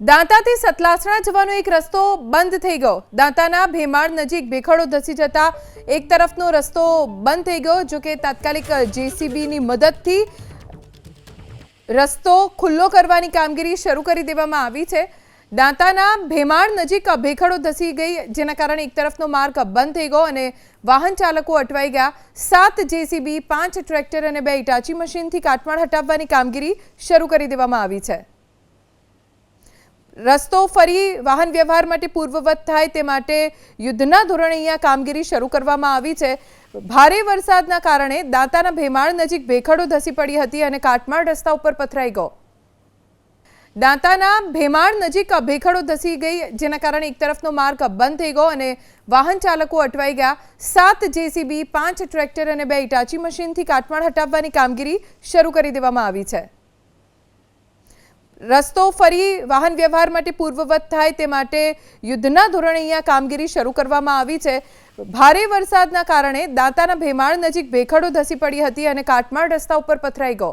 દાંતાથી સતલાસણા જવાનો એક રસ્તો બંધ થઈ ગયો. દાંતાના ભેમાળ નજીક ભેખડો ધસી જતા એક તરફનો રસ્તો બંધ થઈ ગયો, જો કે તાત્કાલિક જેસીબીની મદદથી રસ્તો ખુલ્લો કરવાની કામગીરી શરૂ કરી દેવામાં આવી છે. દાંતાના ભેમાળ નજીક ભેખડો ધસી ગઈ, જેના કારણે એક તરફનો માર્ગ બંધ થઈ ગયો અને વાહન ચાલકો અટવાઈ ગયા. સાત જેસીબી, પાંચ ટ્રેક્ટર અને બે ઇટાચી મશીનથી કાટમાળ હટાવવાની કામગીરી શરૂ કરી દેવામાં આવી છે. રસ્તો ફરી વાહન વ્યવહાર માટે પૂર્વવત થાય તે માટે યુદ્ધના ધોરણે અહીંયા કામગીરી શરૂ કરવામાં આવી છે. ભારે વરસાદના કારણે દાંતાના ભેમાળ નજીક ભેખડો ધસી પડી હતી અને કાટમાળ રસ્તા ઉપર પથરાઈ ગયો. દાંતાના ભેમાળ નજીક ભેખડો ધસી ગઈ, જેના કારણે એક તરફનો માર્ગ બંધ થઈ ગયો અને વાહન ચાલકો અટવાઈ ગયા. સાત જેસીબી, પાંચ ટ્રેક્ટર અને બે ઇટાચી મશીનથી કાટમાળ હટાવવાની કામગીરી શરૂ કરી દેવામાં આવી છે. રસ્તો ફરી વાહન વ્યવહાર માટે પૂર્વવત થાય તે માટે યુદ્ધના ધોરણે અહીંયા કામગીરી શરૂ કરવામાં આવી છે. ભારે વરસાદના કારણે દાંતાના ભેમાળ નજીક ભેખડો ધસી પડી હતી અને કાટમાળ રસ્તા ઉપર પથરાઈ ગયો.